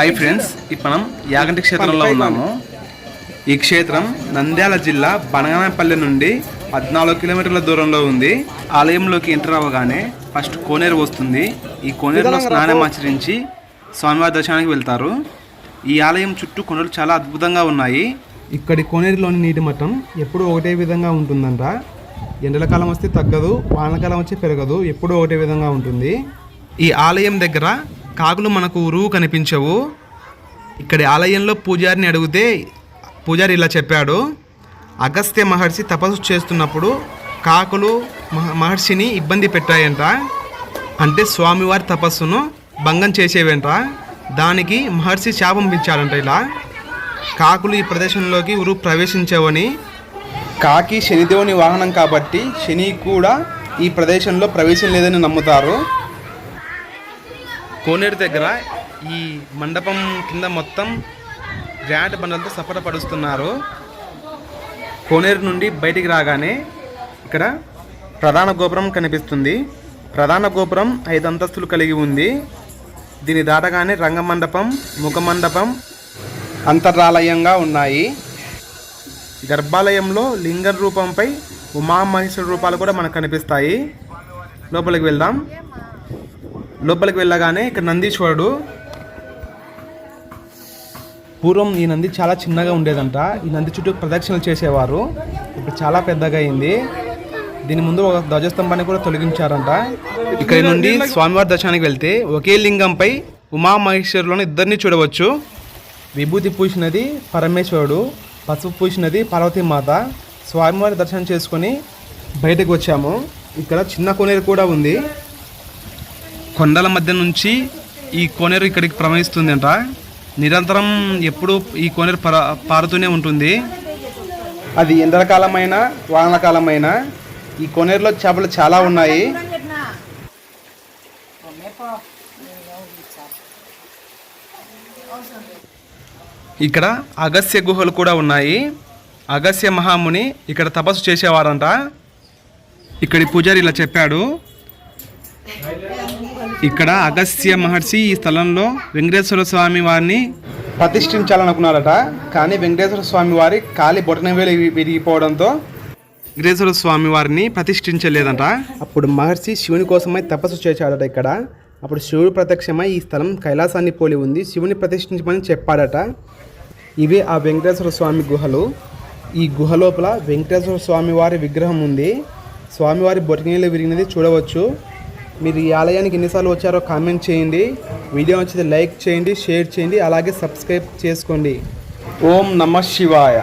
Hi friends ఇప్పుడు మనం యాగంటి క్షేత్రంలో ఉన్నాము. ఈ క్షేత్రం నంద్యాల జిల్లా బనగానపల్లి నుండి పద్నాలుగు కిలోమీటర్ల దూరంలో ఉంది. ఆలయంలోకి ఎంటర్ అవ్వగానే ఫస్ట్ కోనేరు వస్తుంది. ఈ కోనేరులో స్నానం ఆచరించి స్వామివారి దర్శనానికి వెళ్తారు. ఈ ఆలయం చుట్టూ కొండలు చాలా అద్భుతంగా ఉన్నాయి. ఇక్కడి కోనేరులోని నీటి మట్టం ఎప్పుడూ ఒకటే విధంగా ఉంటుందంట. ఎండలకాలం వస్తే తగ్గదు వానకాలం వచ్చి పెరగదు ఎప్పుడూ ఒకటే విధంగా ఉంటుంది. ఈ ఆలయం దగ్గర కాకులు మనకు ఉరువు కనిపించవు. ఇక్కడి ఆలయంలో పూజారిని అడిగితే పూజారి ఇలా చెప్పాడు అగస్త్య మహర్షి తపస్సు చేస్తున్నప్పుడు కాకులు మహ- మహర్షిని ఇబ్బంది పెట్టాయంట. అంటే స్వామివారి తపస్సును భంగం చేసేవంట. దానికి మహర్షి శాపం ఇచ్చాడంట ఇలా. కాకులు ఈ ప్రదేశంలోకి ఉరువు ప్రవేశించవని. కాకి శనిదేవుని వాహనం కాబట్టి శని కూడా ఈ ప్రదేశంలో ప్రవేశం లేదని నమ్ముతారు. కోనేరు దగ్గర ఈ మండపం కింద మొత్తం గ్రాండ్ బండలతో సఫరపడుస్తున్నారు కోనేరు నుండి బయటికి రాగానే ఇక్కడ ప్రధాన గోపురం కనిపిస్తుంది. ప్రధాన గోపురం ఐదు అంతస్తులు కలిగి ఉంది. దీని దాటగానే రంగమండపం ముఖమండపం అంతరాలయంగా ఉన్నాయి. గర్భాలయంలో లింగ రూపంపై ఉమామహేశ్వర రూపాలు కూడా మనకు కనిపిస్తాయి. లోపలికి వెళ్దాం. లోపలికి వెళ్ళగానే ఇక్కడ నందీశ్వరుడు పూర్వం ఈ నంది చాలా చిన్నగా ఉండేదంట. ఈ నంది చుట్టూ ప్రదక్షిణలు చేసేవారు. ఇప్పుడు చాలా పెద్దగా అయింది. దీని ముందు ఒక ధ్వజస్తంభాన్ని కూడా తొలగించారంట. ఇక్కడి నుండి స్వామివారి దర్శనానికి వెళ్తే ఒకే లింగంపై ఉమామహేశ్వరులను ఇద్దరిని చూడవచ్చు. విభూతి పూసినది పరమేశ్వరుడు పసుపు పూసినది పార్వతీమాత. స్వామివారి దర్శనం చేసుకొని బయటకు వచ్చాము. ఇక్కడ చిన్న కోనేరు కూడా ఉంది. కొండల మధ్య నుంచి ఈ కోనేరు ఇక్కడికి ప్రవహిస్తుందంట. నిరంతరం ఎప్పుడు ఈ కోనేరు పారుతూనే ఉంటుంది. అది ఎండలకాలమైన వానకాలమైన ఈ కోనేరులో చేపలు చాలా ఉన్నాయి. ఇక్కడ అగస్య గుహలు కూడా ఉన్నాయి. అగస్య మహాముని ఇక్కడ తపస్సు చేసేవారంట. ఇక్కడి పూజారి ఇలా చెప్పాడు. ఇక్కడ అగస్త్య మహర్షి ఈ స్థలంలో వెంకటేశ్వర స్వామి వారిని ప్రతిష్ఠించాలనుకున్నారట. కానీ వెంకటేశ్వర స్వామి వారి కాలి బొటన వేలు విరిగిపోవడంతో వెంకటేశ్వర స్వామి వారిని ప్రతిష్ఠించలేదంట. అప్పుడు మహర్షి శివుని కోసమై తపస్సు చేశాడట ఇక్కడ. అప్పుడు శివుడు ప్రత్యక్షమై ఈ స్థలం కైలాసాన్ని పోలి ఉంది. శివుని ప్రతిష్ఠించమని చెప్పాడట. ఇవే ఆ వెంకటేశ్వర స్వామి గుహలు. ఈ గుహ లోపల వెంకటేశ్వర స్వామి వారి విగ్రహం ఉంది. స్వామివారి బొటనీళ్ళు విరిగినది చూడవచ్చు. మీరు ఈ ఆలయానికి ఎన్నిసార్లు వచ్చారో కామెంట్ చేయండి. వీడియో నచ్చితే లైక్ చేయండి షేర్ చేయండి అలాగే సబ్స్క్రైబ్ చేసుకోండి. ఓం నమ శివాయ.